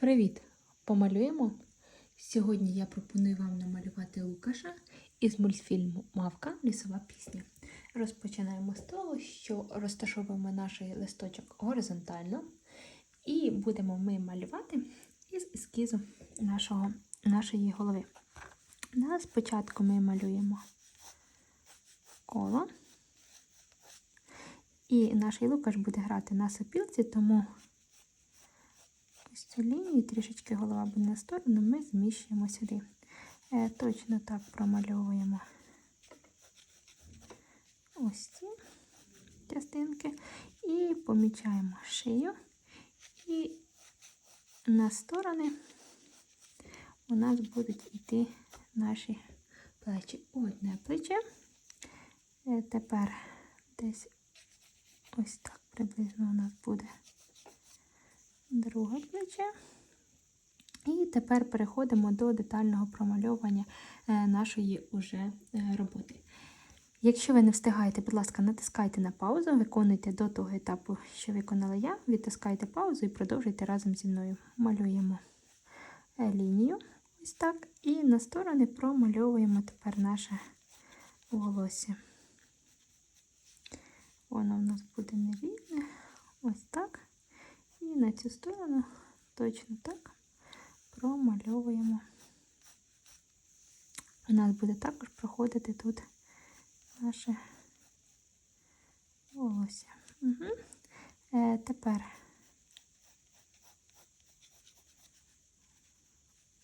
Привіт! Помалюємо. Сьогодні я пропоную вам намалювати Лукаша із мультфільму Мавка Лісова пісня. Розпочинаємо з того, що розташовуємо наш листочок горизонтально і будемо ми малювати із ескізу нашого, нашої голови. На спочатку ми малюємо коло. І наш Лукаш буде грати на сопілці, тому лінію, трішечки голова буде на сторону, ми зміщуємо сюди. Е, точно так промальовуємо ось ці частинки і помічаємо шию. І на сторони у нас будуть йти наші плечі. Одне плече. Е, тепер десь ось так приблизно у нас буде друге плече. І тепер переходимо до детального промальовування е, нашої уже е, роботи. Якщо ви не встигаєте, будь ласка, натискайте на паузу, виконуйте до того етапу, що виконала я, відтискайте паузу і продовжуйте разом зі мною. Малюємо е, лінію, ось так, і на сторони промальовуємо тепер наше волосся. Воно в нас буде нерівне, ось так. І на цю сторону точно так промальовуємо. У нас буде також проходити тут наше волосся. Угу. Е, Тепер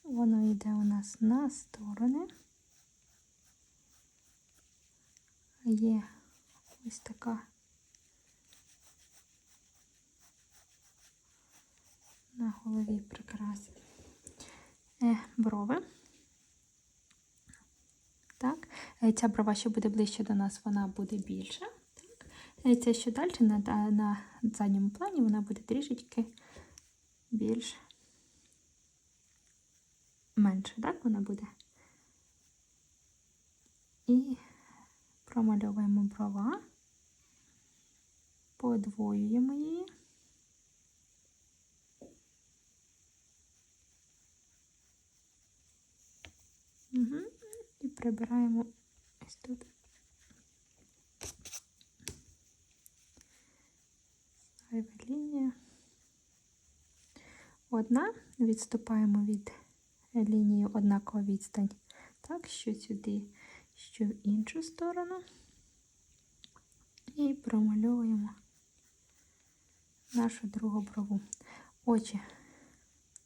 воно йде у нас на сторони. Є ось така на голові прикраси. Е, брови. Так, е, ця брова, що буде ближче до нас, вона буде більша. Так. Е, Ця що далі на, на задньому плані вона буде трішечки більш менше, так вона буде. І промальовуємо брова, подвоюємо її. Угу. І прибираємо ось тут. Зайва лінія. Одна, відступаємо від лінії однакова відстань, так, що сюди, що в іншу сторону. І промальовуємо нашу другу брову. Очі.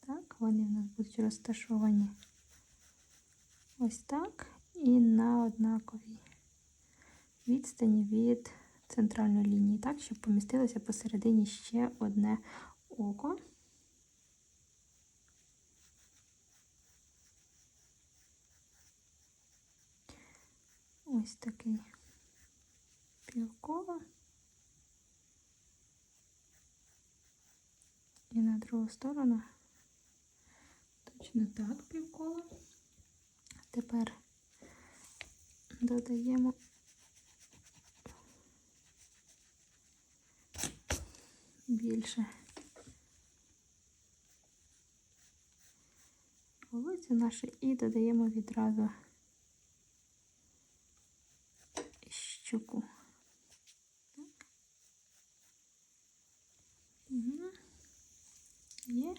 Так, вони в нас будуть розташовані ось так і на однаковій відстані від центральної лінії, так, щоб помістилося посередині ще одне око. Ось такий півкола. І на другу сторону точно так півкола. Тепер додаємо більше волосся наше і додаємо відразу щуку. Так. Угу. Є.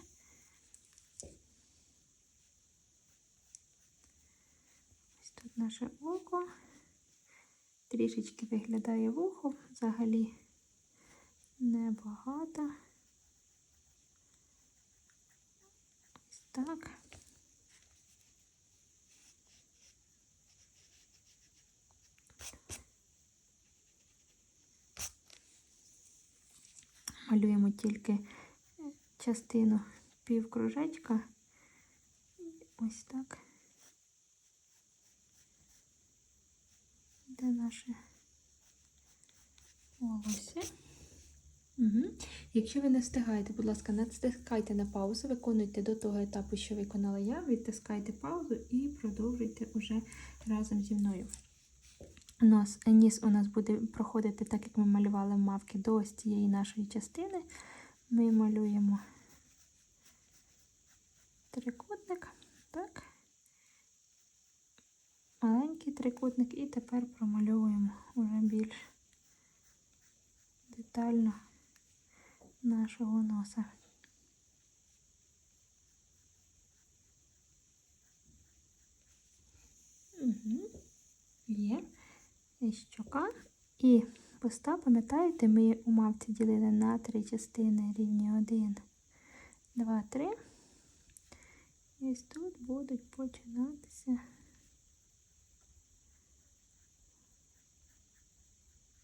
Ось тут наше око. Трішечки виглядає вухо, взагалі небагато. Ось так. Малюємо тільки частину півкружечка. Ось так. Де наше волосся. Угу. Якщо ви не встигаєте, будь ласка, натискайте на паузу, виконуйте до того етапу, що виконала я, відтискайте паузу і продовжуйте уже разом зі мною. Нос, ніс у нас буде проходити, так як ми малювали мавки, до ось цієї нашої частини. Ми малюємо трикутник. Так. Маленький трикутник і тепер промальовуємо вже більш детально нашого носа. Угу. Є. І щока. І поста, пам'ятаєте, ми у мавці ділили на три частини рівні 1, 2, 3. І ось тут будуть починатися.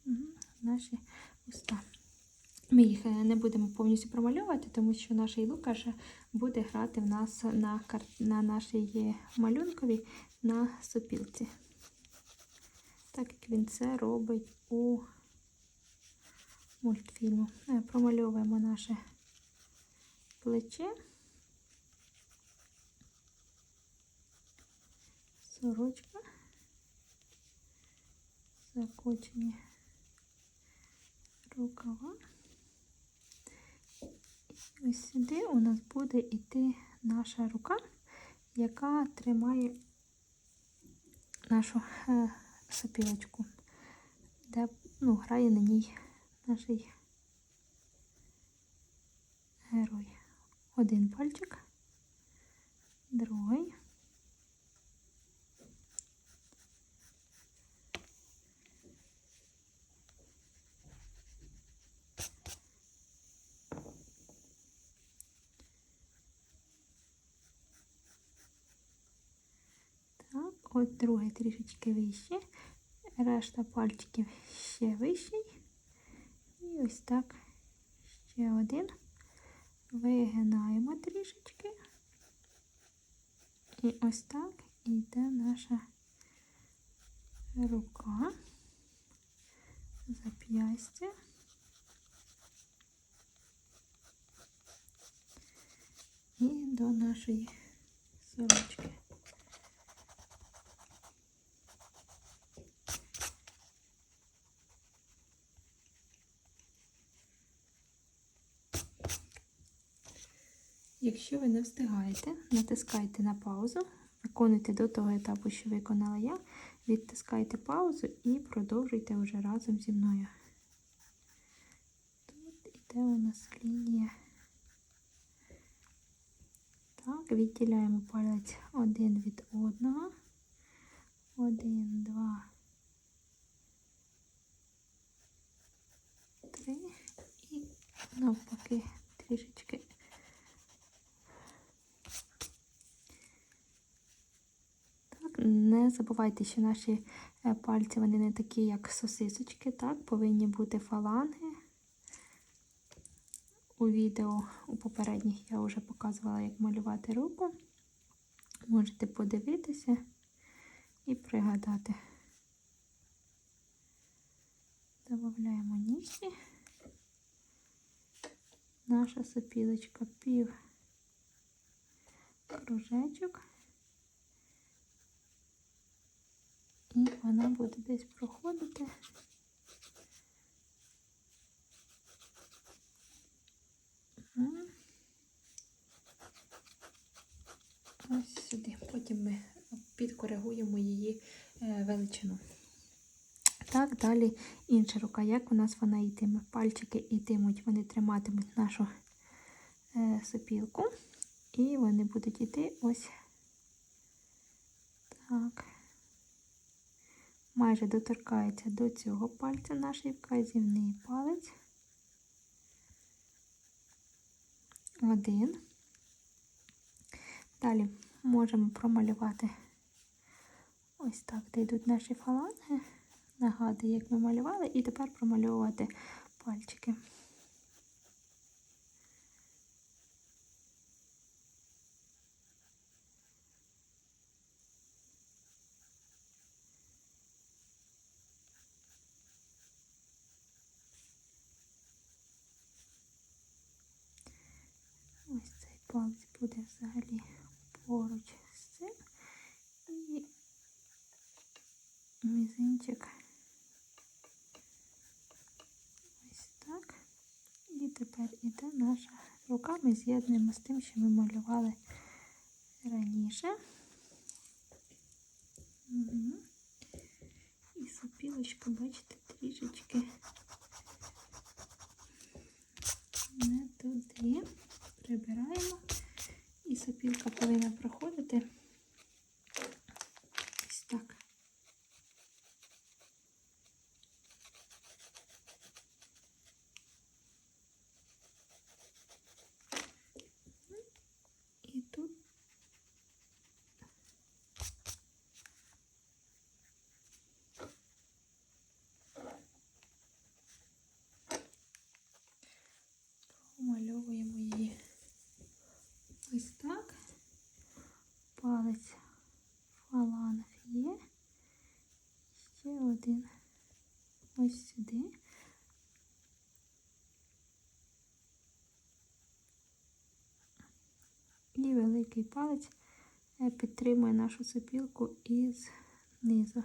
Угу. Наші уста. Ми їх е, не будемо повністю промальовувати, тому що наш Лукаш буде грати в нас на кар... на нашій малюнковій на сопілці. Так як він це робить у мультфільму. Е, Промальовуємо наше плече, сорочка, закочені рукава. І ось сюди у нас буде йти наша рука, яка тримає нашу е, сопілочку, де ну, грає на ній наш герой. Один пальчик, другий. Так, от другий трішечки вище, решта пальчиків ще вищий. І ось так ще один. Вигинаємо трішечки. І ось так йде наша рука, зап'ястя. І до нашої сорочки. Якщо ви не встигаєте, натискайте на паузу, виконуйте до того етапу, що виконала я, відтискайте паузу і продовжуйте вже разом зі мною. Тут іде у нас лінія. Так, відділяємо палець один від одного. Один, два, три. І навпаки трішечки. Не забувайте, що наші е, пальці вони не такі, як сосисочки, так, повинні бути фаланги. У відео у попередніх я вже показувала, як малювати руку. Можете подивитися і пригадати. Добавляємо нігті. Наша сопілочка пів кружечок. І вона буде десь проходити. Ось сюди. Потім ми підкоригуємо її е, величину. Так, далі інша рука. Як у нас вона йтиме? Пальчики йтимуть, вони триматимуть нашу е, сопілку. І вони будуть йти ось так майже доторкається до цього пальця наш вказівний палець. Один. Далі можемо промалювати ось так, де йдуть наші фаланги. Нагадую, як ми малювали, і тепер промальовувати пальчики. Ось цей палець буде взагалі поруч з цим і мізинчик ось так. І тепер іде наша рука, ми з'єднуємо з тим, що ми малювали раніше. І сопілочка, бачите, трішечки не туди. Прибираємо. І сопілка повинна проходити ось так. І тут промальовуємо її ось так. Палець фаланг є. Ще один ось сюди. І великий палець е, підтримує нашу сопілку із низу.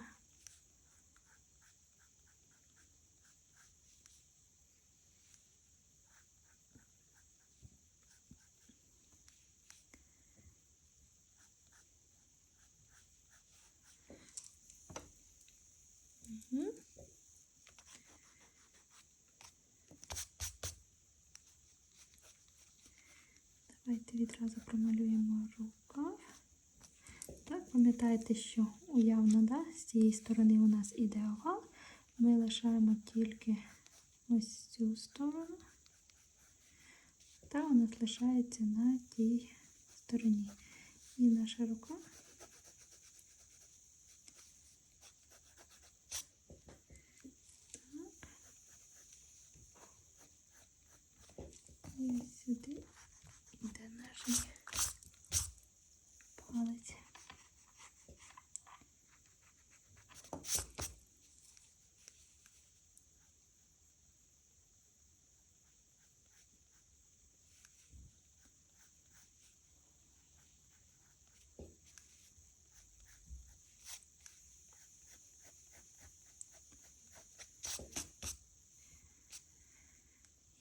Давайте відразу промалюємо рукав. Так, пам'ятаєте, що уявно, да, з цієї сторони у нас іде овал. Ми лишаємо тільки ось цю сторону. Та у нас лишається на тій стороні. І наша рука. Так. І ось сюди йде наш палець.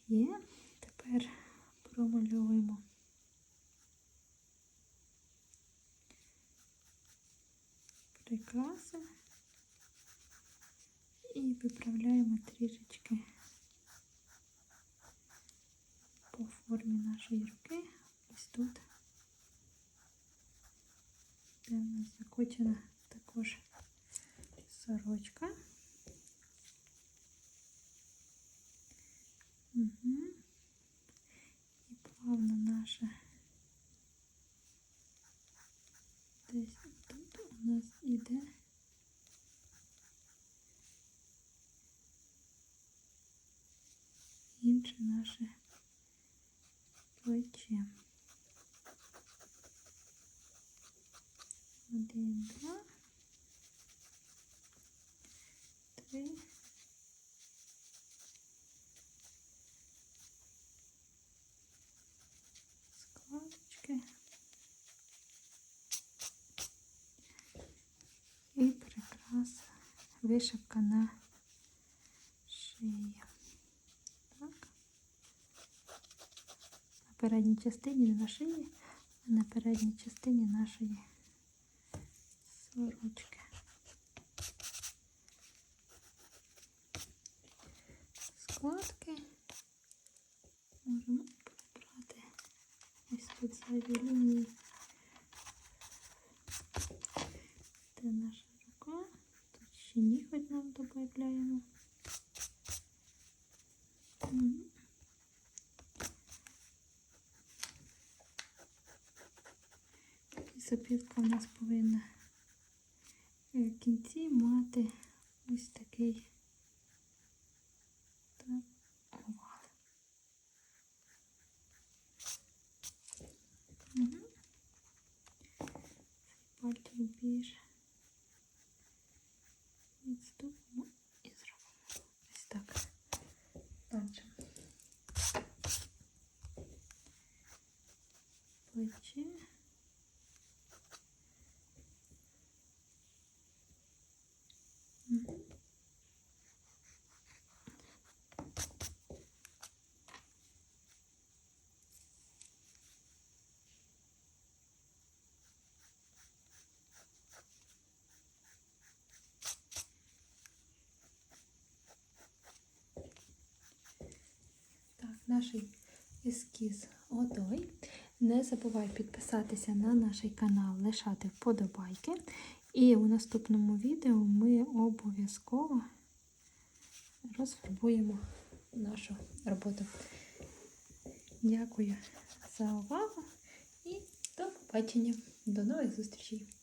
Є. Тепер промальовуємо прикраси і виправляємо трішечки по формі нашої руки. Ось тут, де в нас закочена також сорочка. Угу. Плавно наша десь тут у нас іде інше наше плече. Один, два, три. вишивка на шиї. Так. На передній частині не на шиї, а на передній частині нашої сорочки. Складки можемо прибрати. Ось тут зайві лінії. Це наша рука. Ніготь нам додаємо. І сопілка в нас повинна е, в кінці мати ось такий так, овал. Угу. Пальчик більше. Відступимо і зробимо ось так. Далі. Плече. Мгм. Наш ескіз готовий. Не забувай підписатися на наш канал, лишати вподобайки. І у наступному відео ми обов'язково розфарбуємо нашу роботу. Дякую за увагу і до побачення. До нових зустрічей!